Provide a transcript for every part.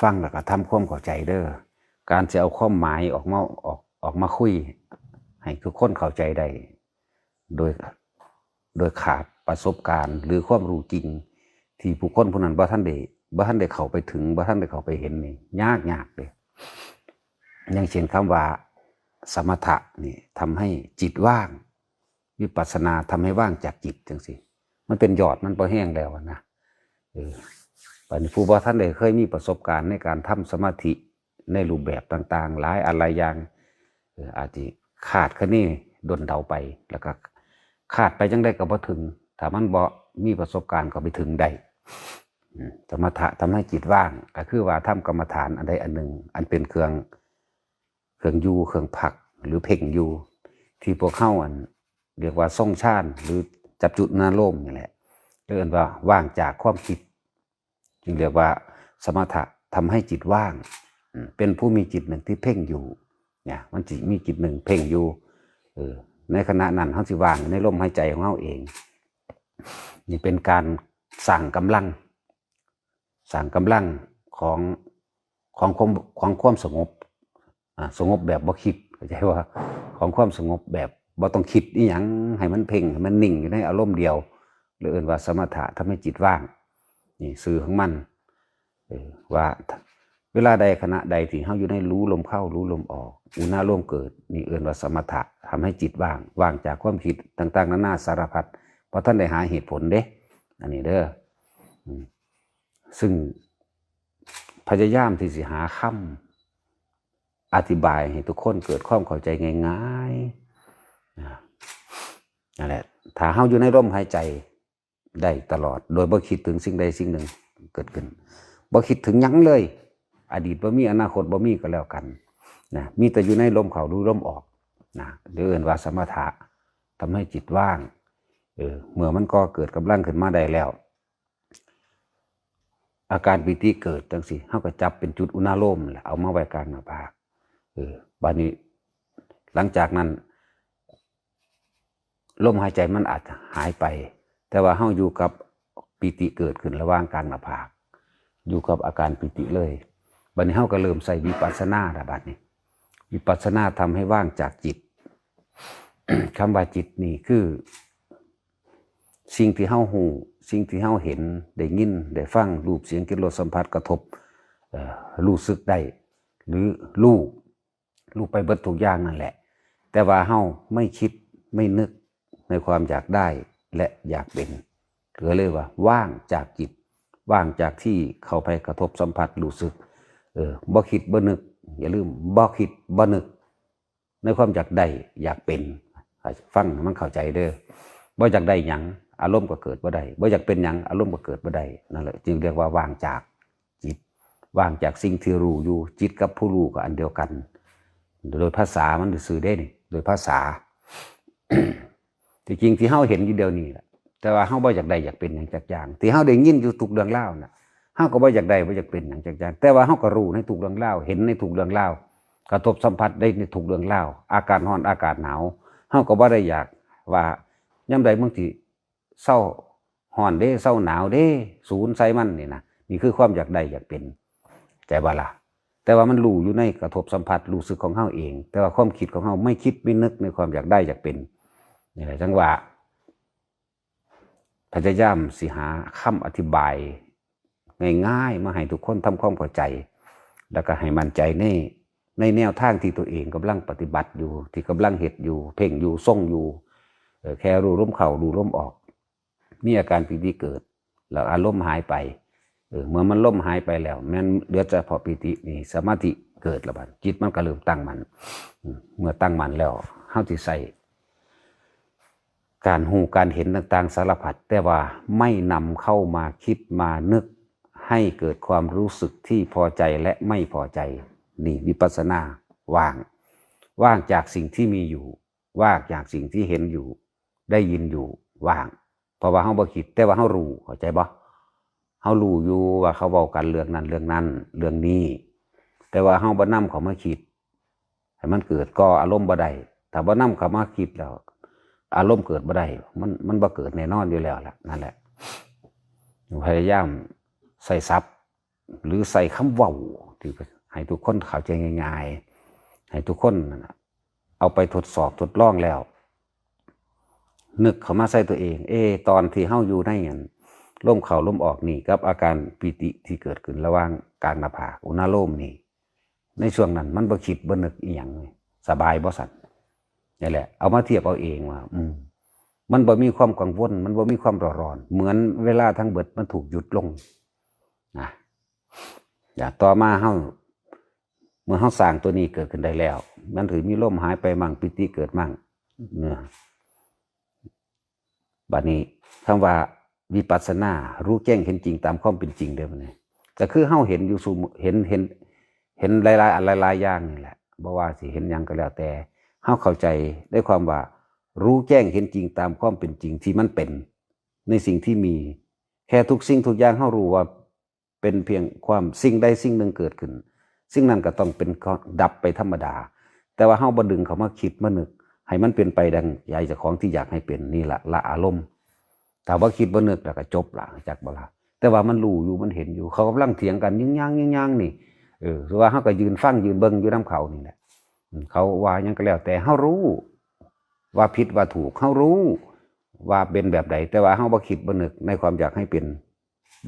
ฟังแล้วก็ทำความเข้าใจเด้อการจะเอาความหมายออกมาออกออกมาคุย ให้ทุกคนเข้าใจได้โดยโดยขาดประสบการณ์ หรือความรู้จริง ที่ผู้คนผู้นั้นบ่ท่านได้บ่ท่านได้เข้าไปถึงบ่ท่านได้เข้าไปเห็นนี่ยากยากเลยอย่างเช่นคำว่า สมถะนี่ทำให้จิตว่าง วิปัสสนาทำให้ว่างจากจิตจังสิมันเป็นยอดมันพอแห้งแล้วนะเออ ปัจจุบันท่านได้เคยมีประสบการณ์ในการทำสมาธิในรูปแบบต่างๆ หลายอะไรอย่างอาจจะขาดคะนี่ดนเดาไปแล้วก็ขาดไปจังได้ก็บ่ถึงถ้ามันบ่มีประสบการณ์ก็ไปถึงได้สมถะทำให้จิตว่าง ก็คือว่าทำกรรมฐานอันใดอันหนึ่ง อันเป็นเครื่องเครื่องยูเครื่องผัก หรือเพ่งยูที่พวกเข้าอันเรียกว่าทรงชาติหรือจับจุดนาโลมนี่แหละเรียกว่าว่างจากความคิด จึงเรียกว่าสมถะทำให้จิตว่าง เป็นผู้มีจิตหนึ่งที่เพ่งอยู่เนี่ยมันจิมีจิตหนึ่งเพ่งอยู่เออในขณะนั้นเขาสิว่างในลมหายใจของเขาเอง นี่เป็นการสั่งกำลัง สั่งกำลังของของความของความสงบสงบแบบบ่คิดเข้าใจว่าของความสงบแบบบ่ต้องคิดอีหยังให้มันเพ่งให้มันนิ่งอยู่ในอารมณ์เดียวหรือเอื่นว่าสมถะทำให้จิตว่าง นี่สื่อของมันออว่าเวลาใดขณะใดที่เฮาอยู่ในรู้ลมเข้ารู้ลมออก อุณาโลมเกิดนี่เอื่นว่าสมถะทำให้จิตว่างว่างจากความคิดต่างๆนานาสารพัดเพราะท่านได้หาเหตุผลเด้ อันนี้เด้อซึ่งพยายามที่สิหาคำอธิบายให้ทุกคนเกิดความเข้าใจง่ายๆนะนั่นแหละถ้าเฮาอยู่ในร่มหายใจ ได้ตลอด โดยบ่คิดถึงสิ่งใดสิ่งหนึ่งเกิดขึ้นบ่คิดถึงยั้งเลย อดีตบ่มีอนาคตบ่มีก็แล้วกันนะมีแต่อยู่ในลมเข้ารู้ลมออกนะหรือเอื่นว่าสมถะทำให้จิตว่างเออเมื่อมันก็เกิดกำลังขึ้นมาได้แล้ว อาการปิติเกิดจังสิเฮาก็จับเป็นจุดอุณาโลมแหละเอามาไว้กลางหน้าผากเออบัดนี้หลังจากนั้นลมหายใจมันอาจจะหายไป แต่ว่าเฮาอยู่กับปิติเกิดขึ้นระหว่างกลางหน้าผาก อยู่กับอาการปิติเลยบัดนี้เฮาก็เริ่มใส่วิปัสสนาละบัดนี้ วิปัสสนาทำให้ว่างจากจิตคำว่าจิตนี่คือ สิ่งที่เฮาหูสิ่งที่เฮาเห็นได้ยินได้ฟังรูปเสียงกลิ่นรสสัมผัสกระทบรู้สึกได้ หรือรู้รู้ไปเบิดทุกอย่างนั่นแหละ แต่ว่าเฮาไม่คิดไม่นึกในความอยากได้ และอยากเป็นก็เลยว่าว่างจากจิต ว่างจากที่เข้าไปกระทบสัมผัสรู้สึกเออบ่คิดบ่นึก อย่าลืมบ่คิดบ่นึก ในความอยากได้อยากเป็น ฟังมันเข้าใจเด้อบ่อยากได้หยังอารมณ์ก็เกิดบ่ได้บ่อยากเป็นหยังอารมณ์ก็เกิดบ่ได้นั่นแหละจึงเรียกว่าว่างจากจิต ว่างจากสิ่งที่รู้อยู่จิตกับผู้รู้ก็อันเดียวกัน โดยภาษามันสื่อได้นี่โดยภาษา ที่จริงที่เฮาเห็นอยู่เดียวนี้แหละแต่ว่าเฮาบ่อยากได้อยากเป็นอย่างจักอย่าง ที่เฮาได้ยินอยู่ทุกเรื่องเล่าน่ะเฮาก็บ่อยากได้บ่อยากเป็นอย่างจักอย่าง แต่ว่าเฮาก็รู้ในทุกเรื่องเล่าเห็นในทุกเรื่องเล่ากระทบสัมผัสได้ในทุกเรื่องเล่าอากาศร้อนอากาศหนาวเฮาก็บ่ได้อยากว่าย่ำใดบางทีเศร้าร้อนเด้เศร้าหนาวเด้ ศูนย์ใส่มันนี่นะนี่คือความอยากได้อยากเป็นใจบ่ล่ะแต่ว่ามันรู้อยู่ในกระทบสัมผัสรู้สึกของเฮาเอง แต่ว่าความคิดของเฮาไม่คิดไม่นึกในความอยากได้อยากเป็น นี่แหละจังว่าพยายามสิหาคำอธิบายง่ายๆมาให้ทุกคนทำความเข้าใจ แล้วก็ให้มั่นใจในในแนวทางที่ตัวเองกำลังปฏิบัติอยู่ ที่กำลังเห็ดอยู่ เพ่งอยู่ทรงอยู่แค่รู้ร่มเข่ารู้ร่มออก มีอาการปิติเกิด แล้วอารมณ์หายไปเมื่อมันล่มหายไปแล้วแมันเหลือแต่พอปิตินี่สมาธิเกิดล้วบัดจิตมันก็เริ่มตั้งมัน เมื่อตั้งมันแล้วเฮาสิใส่ การหูการเห็นต่างๆสารพัดแต่ว่าไม่นำเข้ามาคิดมานึก ให้เกิดความรู้สึกที่พอใจและไม่พอใจ นี่วิปัสสนาว่าง ว่างจากสิ่งที่มีอยู่ ว่างจากสิ่งที่เห็นอยู่ ได้ยินอยู่ว่าง เพราะว่าเฮาบ่คิดแต่ว่าเฮารู้เข้าใจบ่เฮารู้อยู่ว่าเขาเว้ากันเรื่องนั้นเรื่องนั้น เรื่องนี้ แต่ว่าเฮาบ่นำเขามาคิดให้มันเกิดก็อารมณ์บ่ได้ถ้าบ่นำเขามาคิดแล้ว อารมณ์เกิดบ่ได้มันมันบ่เกิดแน่นอนอยู่แล้วล่ะนั่นแหละพยายามใส่ซับหรือใส่คำว้าที่ให้ทุกคนเข้าใจง่าย ๆ ให้ทุกคนเอาไปทดสอบทดลองแล้ว นึกเข้ามาใส่ตัวเอง เอ ตอนที่เฮาอยู่ในอันลมเข่าลมออกนี่กับอาการปิติที่เกิดขึ้นระหว่างกลางหน้าผากอุณาโลมนี่ ในช่วงนั้นมันบ่คิดบ่นึกอีหยังสบายบ่สั่น นี่แหละ เอามาเทียบเอาเองว่าอืมมันบ่มีความกังวล มันบ่มีความร้อนร้อน เหมือนเวลาทั้งเบิดมันถูกหยุดลงนะอย่าต่อมาเฮาเมื่อเฮาสร้างตัวนี้เกิดขึ้นได้แล้ว มันถือมีลมหายไปมั่งปิติเกิดมั่งเนื้อบัดนี้คำว่าวิปัสสนารู้แจ้งเห็นจริงตามความเป็นจริงเด้อมันนี่ก็คือเฮาเห็นอยู่สู่เห็นเห็น เห็นหลายๆอันหลายๆอย่างนี่แหละบ่ว่าสิเห็นยังก็แล้วแต่ เฮาเข้าใจได้ความว่า รู้แจ้งเห็นจริงตามความเป็นจริงที่มันเป็น ในสิ่งที่มี แค่ทุกสิ่งทุกอย่างเฮารู้ว่าเป็นเพียงความสิ่งใดสิ่งหนึ่งเกิดขึ้น สิ่งนั้นก็ต้องเป็นดับไปธรรมดา แต่ว่าเฮาบ่ดึงเขามาคิดมานึก ให้มันเป็นไปดังใหญ่จากของที่อยากให้เป็นนี่แหละละอารมณ์ถ้าว่าคิดบ่นึกแล้วก็จบละจักบ่ละแต่ว่ามันรู้อยู่มันเห็นอยู่ เขากำลังเถียงกันยิ่งย่างยิ่งย่างนี่เออหรือว่าเฮาก็ยืนฟังยืนเบิ่งอยู่น้ำเขานี่แหละ เขาว่ายังก็แล้วแต่เฮารู้ ว่าผิดว่าถูกเฮารู้ว่าเป็นแบบใดแต่ว่าเฮาบ่คิดบ่นึกในความอยากให้เป็น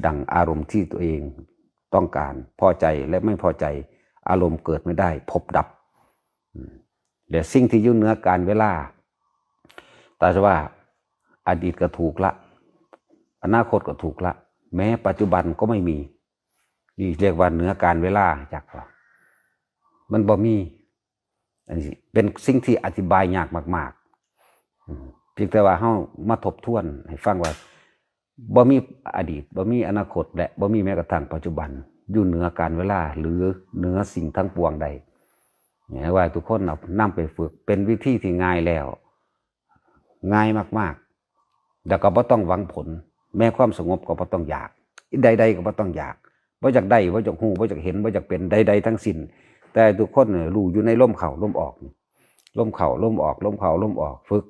ดังอารมณ์ที่ตัวเองต้องการพอใจและไม่พอใจอารมณ์เกิดไม่ได้ พบดับเดี๋ยวสิ่งที่ยู่เหนือการเวลาแต่ว่าอดีตก็ถูกละ อนาคตก็ถูกละ แม้ปัจจุบันก็ไม่มีนี่เรียกว่าเหนือการเวลาจากว่ามันบ่มี อันนี้เป็นสิ่งที่อธิบายยากมากๆเพียงแต่ว่าเฮามาทบทวนให้ฟังว่าบ่มีอดีตบ่มีอนาคต และบ่มีแม้กระทั่งปัจจุบัน อยู่เหนือการเวลา หรือเหนือสิ่งทั้งปวงใดเนี่ยว่าทุกคนเอานำไปฝึกเป็นวิธีที่ง่ายแล้ว ง่ายมากๆแล้วก็บ่ต้องหวังผล แม้ความสงบก็บ่ต้องอยาก ใด ๆ ก็บ่ต้องอยากบ่จากได้บ่จากหูบ่จากเห็นบ่จากเป็นใด ๆ ทั้งสิ้น แต่ทุกคนรู้อยู่ในลมเข้าลมออกนี่มเข้าลมออกลมเข้าลมออกฝึก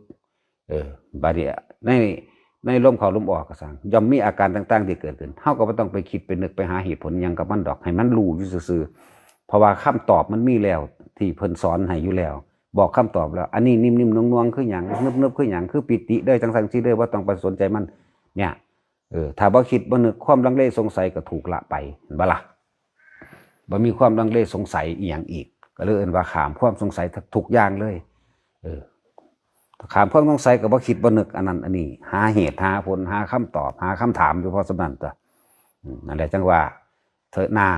เออบาดเดียในในลมเข้าลมออกก็สั่งย่อมมีอาการต่าง ๆ ที่เกิดขึ้นเฮาก็บ่ต้องไปคิดไปนึกไปหาเหตุผลยังกับมันดอกให้มันรู้อยู่ซื่อๆเพราะว่าคำตอบมันมีแล้ว ที่เพิ่นสอนให้อยู่แล้ว บอกคำตอบแล้ว อันนี้นิ่มๆนวลๆคือหยังนึบๆคือหยังคือปิติเด้จังซั่นซี่เด้อบ่ต้องไปสนใจมัน เนี่ยเออถ้าบ่คิดบ่นึกความลังเลสงสัยก็ถูกละไปเห็นบ่ล่ะ บ่มีความลังเลสงสัยอีหยังอีก ก็เลยเอินว่าขามความสงสัยทุกอย่างเลย เออขามความสงสัยก็บ่คิดบ่นึกอันนั้นอันนี้ หาเหตุหาผลหาคำตอบ หาคำถามอยู่พอสำนันตัวอืมนั่นแหละจังว่าเถอะหน้า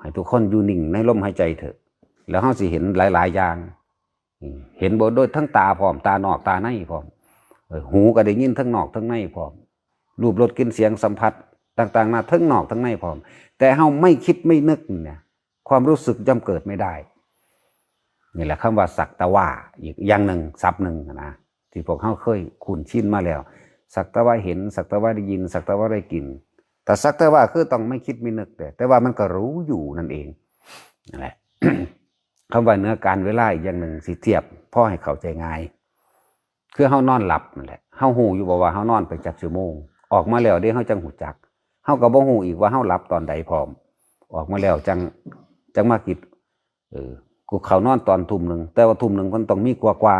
ให้ทุกคนอยู่นิ่งในลมหายใจเถอะ แล้วเฮาสิเห็นหลาย ๆ อย่าง เห็นบ่โดยทั้งตาพร้อมตานอกตาในพร้อมหูก็ได้ยินทั้งนอกทั้งในพร้อมรูปรสกินเสียงสัมผัสต่าง ๆ หน้าทั้งนอกทั้งในพร้อม แต่เฮาไม่คิดไม่นึกเนี่ย ความรู้สึกย่อมเกิดไม่ได้นี่แหละคำว่าสักตะว่าอีกอย่างหนึ่งซับหนึ่งนะที่พวกเฮาเคยคุ้นชินมาแล้ว สักตะว่าเห็น สักตะว่าได้ยิน สักตะว่าได้กลินแต่สักแต่ว่าคือต้องไม่คิดไม่นึกแต่แต่ว่ามันก็รู้อยู่นั่นเองนั่นแหละคำว่าเนื้อการเวลาอีกอย่างหนึ่งสิเทียบพ่อให้เข้าใจง่ายคือเฮานอนหลับนั่นแหละเฮาหูอยู่บ่ว่าเฮานอนไปจักชั่วโมง ออกมาแล้วเด้เฮาจังหูจักเฮาก็บ่ฮู้อีกว่าเฮาหลับตอนใดพร้อม ออกมาแล้วจัง จังมาคิดเออกูเขานอนตอนทุ่มหนึ่งแต่ว่าทุ่มหนึ่งมันต้องมีกว่ากว่า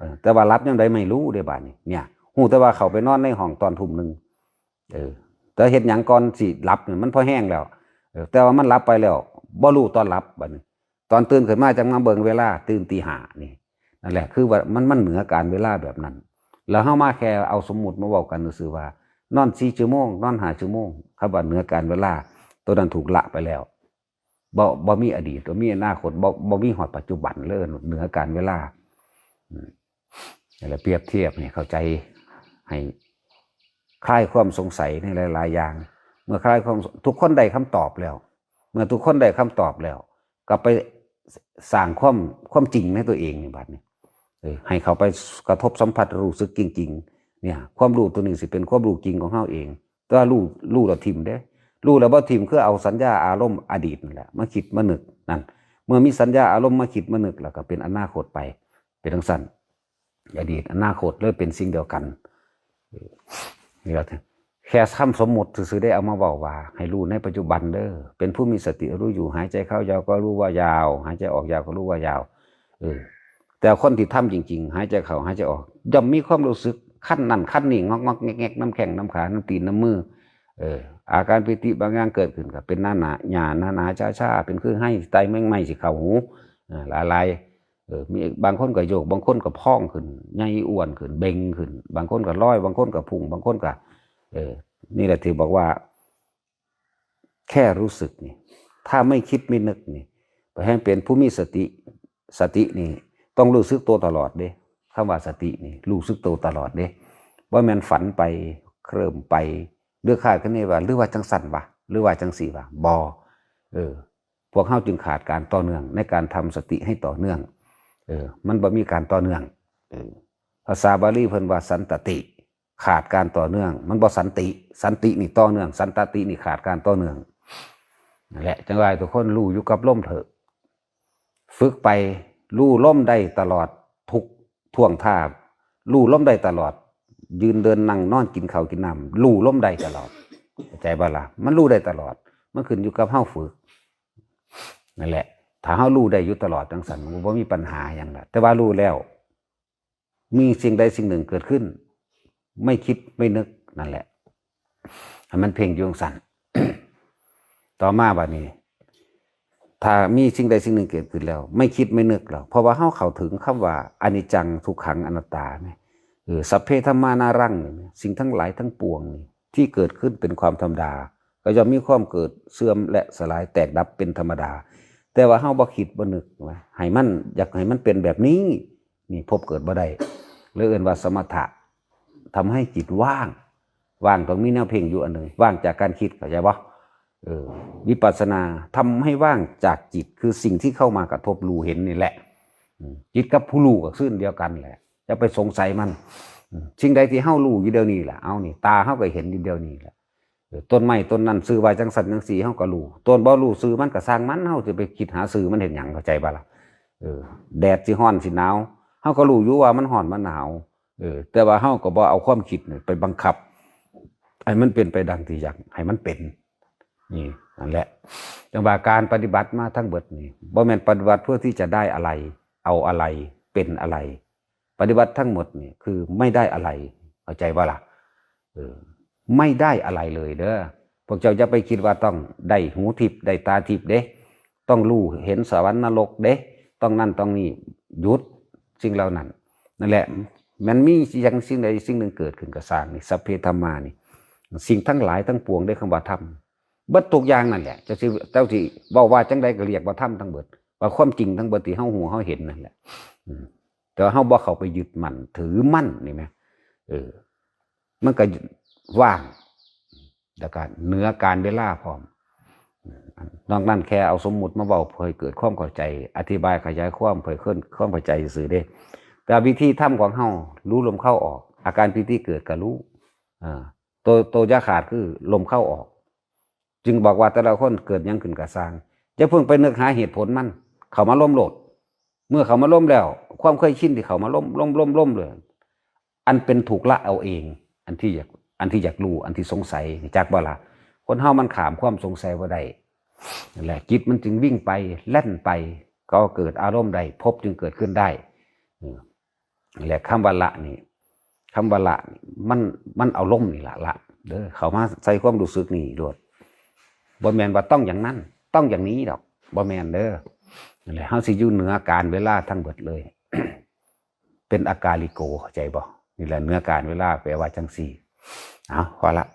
ออแต่ว่ารับยังไดไม่รู้เด้บาดนี้เนี่ยฮู้แต่ว่าเขาไปนอนในห้องตอนทุ่มหนึ่งเออ แต่เฮ็ดหยังก่อนสิหลับเนี่ยมันพอแห้งแล้วเออแต่ว่ามันหลับไปแล้วบ่รู้ตอนหลับบัดนี้ ตอนตื่นขึ้นมาจังมาเบิ่งเวลา ตื่นตีหานี่นั่นแหละ คือว่ามันมันเหนือการเวลาแบบนั้น แล้วเฮามาแค่เอาสมมุติมาเว้ากันซื่อว่านอน4ชั่วโมงนอน5ชั่วโมงคำว่าเหนือการเวลาตัวนั้นถูกละไปแล้ว บ่บ่มีอดีตบ่มีอนาคตบ่บ่มีฮอดปัจจุบันเลยเหนือการเวลาอืมนั่นแหละเปรียบเทียบให้เข้าใจให้คลายความสงสัยในหลาย ๆ อย่าง เมื่อคลายความทุกคนได้คำตอบแล้ว เมื่อทุกคนได้คำตอบแล้ว ก็ไปสร้างความความจริงในตัวเองในบัดนี้เอให้เขาไปกระทบสัมผัสรู้สึกจริง ๆ เนี่ย ความรู้ตัวนี้สิเป็นความรู้จริงของเขาเองต่ว่ารู้รู้เราทิมเด้ รู้แล้วบ่ทิมคือเอาสัญญาอารมณ์อดีตนั่นแหละมาคิดมานึกนั่นเมื่อมีสัญญาอารมณ์มาคิดมานึกแล้วก็เป็นอนาคตไป เป็นทั้งสั้นอดีตอนาคตเลยเป็นสิ่งเดียวกันนี่เราแค่คำสมมติซื่อได้เอามาบอกว่า ให้รู้ในปัจจุบันเด้อเป็นผู้มีสติรู้อยู่หายใจเข้ายาวก็รู้ว่ายาว หายใจออกยาวก็รู้ว่ายาวเออแต่คนที่ทำจริง ๆ หายใจเข้าหายใจออกย่อมมีความรู้สึกขั้นนั่นขั้นนี่งอกงอกแงกน้ำแข็งน้ำขาน้ำตีนน้ำมือ เออ อาการปิติบางอย่างเกิดขึ้นกับเป็นหน้าหนาหยาหน้าหนาช้าชาเป็นคือให้ไตแม่งไม่สิเข่าหูอ่าหลายลายเออมีบางคนก็โยก บางคนก็พองขึ้นใหญ่อ้วนขึ้นเบ่งขึ้น บางคนก็ร้อย บางคนก็พุ่ง บางคนก็เออ นี่แหละที่บอกว่า แค่รู้สึกนี่ ถ้าไม่คิดไม่นึกนี่ไปให้เป็นผู้มีสติสตินี่ ต้องรู้สึกตัวตลอดเด้คำว่าสตินี่รู้สึกตัวตลอดเด้ว่ามันฝันไปเคริ่มไป เลือกขาดกันนี่ว่าหรือว่าจังสันวะหรือว่าจังสีวะบอเออ พวกเข้าจึงขาดการต่อเนื่อง ในการทำสติให้ต่อเนื่อง เออ มันบ่มีการต่อเนื่อง เออภาษาบาลีเพิ่นว่าสันตติ ขาดการต่อเนื่อง มันบ่สันติ สันตินี่ต่อเนื่อง สันตตินี่ขาดการต่อเนื่องนั่นแหละจังไรทุกคนรู้อยู่กับล่มเถอะ ฝึกไปรู้ล่มได้ตลอดทุกท่วงท่ารู้ล่มได้ตลอด ยืนเดินนั่งนอนกินข้าวกินน้ำรู้ล่มได้ตลอดใจบ่ล่ะมันรู้ได้ตลอด มันขึ้นอยู่กับเฮาฝึกนั่นแหละ ถ้าเฮารู้ได้อยู่ตลอดจังสันมันบ่มีปัญหาอย่างละแต่ว่ารู้แล้ว มีสิ่งใดสิ่งหนึ่งเกิดขึ้น ไม่คิดไม่นึกนั่นแหละให้มันเพ่งอยวจังสันต่อมาบัดนี้ ถ้ามีสิ่งใดสิ่งหนึ่งเกิดขึ้นแล้ว ไม่คิดไม่นึกหรอกเพราะว่าเฮาเข้าถึงคำว่าอนิจจังทุกขังอนัตตาไหม เออสัพเพธรรมานารังสิ่งทั้งหลายทั้งปวงที่เกิดขึ้นเป็นความธรรมดา ก็ย่อมมีความเกิดเสื่อมและสลายแตกดับเป็นธรรมดา แต่ว่าเฮาบ่คิดบ่นึกว่าให้มันอยากให้มันเป็นแบบนี้นี่พบเกิดบ่ได้หรือเอื่นว่าสมถะทำให้จิตว่าง ว่างต้องมีแนวเพ่งอยู่อันหนึ่งว่างจากการคิดเข้าใจบ่เออวิปัสสนาทำให้ว่างจากจิตคือสิ่งที่เข้ามากระทบรู้เห็นนี่แหละจิตกับผู้รู้ก็ซึ่งเดียวกันแหละ จะไปสงสัยมันสิ่งใดที่เฮารู้อยู่เดียวนี้แหละเอานี่ตาเฮาก็เห็นอยู่เดียวนี้แหละต้นไม้ต้นนั้นซื้อไว้จังสันจังสีเฮาก็รู้ต้นบ่รู้ซื้อมันก็สร้างมันเฮาจะไปคิดหาซื้อมันเห็นหยังเข้าใจบ่ล่ะเออแดดสิร้อนสิหนาวเฮาก็รู้อยู่ว่ามันร้อนมันหนาวเออแต่ว่าเฮาก็บ่เอาความคิดนี่ไปบังคับให้มันเป็นไปดังที่อยากให้มันเป็น นี่นั่นแหละจังว่าการปฏิบัติมาทั้งเบิดนี่บ่แม่นปฏิบัติเพื่อที่จะได้อะไร เอาอะไรเป็นอะไร ปฏิบัติทั้งหมดนี่คือไม่ได้อะไรเข้าใจว่าล่ะออไม่ได้อะไรเลยเด้อพวกเจ้าจะไปคิดว่าต้องได้หูทิพย์ได้ตาทิพย์เด้ต้องรู้เห็นสวรรค์นรกเด้ต้องนั่นต้องนี่หยุดสิ่งเหล่านั้นนั่นแหละ มันมีอย่างสิ่งใดสิ่งหนึ่งเกิดขึ้นกับสร้างนี่สัพเพธรรมานี่ สิ่งทั้งหลายทั้งปวงได้คำว่าธรรมบิดทุกอย่างนั่นแหละจะสิเจ้าที่เว้าว่าจังใดก็เรียกว่าธรรมทั้งเบิด ว่าความจริงทั้งเบิดที่เฮาหูเฮาเห็นนั่นแหละอืม แต่ว่าเฮาบ่เข้าไปยึดมั่นถือมั่นนี่แหมเออ มันก็ว่างแล้วก็เนื้อการเวลาพร้อมนอกนั้นแค่เอาสมมุติมาเว้าเพื่อให้เกิดความเข้าใจ อธิบายขยายความเพื่อขึ้นความเข้าใจซื่อเด้ แต่วิธีทำของเฮารู้ลมเข้าออก อาการพิธีเกิดก็รู้อ่าตัวตัวยาขาดคือลมเข้าออก จึงบอกว่าแต่ละคนเกิดยังขึ้นกับสร้างจะเพิ่งไปนึกหาเหตุผลมัน เขามาล้มโหลด เมื่อเขามาล้มแล้ว ความเคยชินที่เขามาล้มล้มล้มล้มเลย อันเป็นถูกละเอาเอง อันที่อยากอันที่อยากรู้อันที่สงสัยจากบ่ละคนเฮามันขามความสงสัยว่าได้นั่นแหละจิตมันจึงวิ่งไปแล่นไป ก็เกิดอารมณ์ใดพบจึงเกิดขึ้นได้นั่แหละคำว่าละนี่คำว่าละนี่มันมันเอาล่มนี่ละละเด้อเขามาใส่ความรู้สึกนี่โดดบ่แมนว่าต้องอย่างนั้น ต้องอย่างนี้ดอกบ่แมนเด้อ นั่นแหละเฮาสิอยู่เหนือการเวลาทั้งหมดเลย เป็นอากาลิโกเข้าใจบ่นี่แหละเหนือการเวลาแปลว่าจังสี่เอาพอละ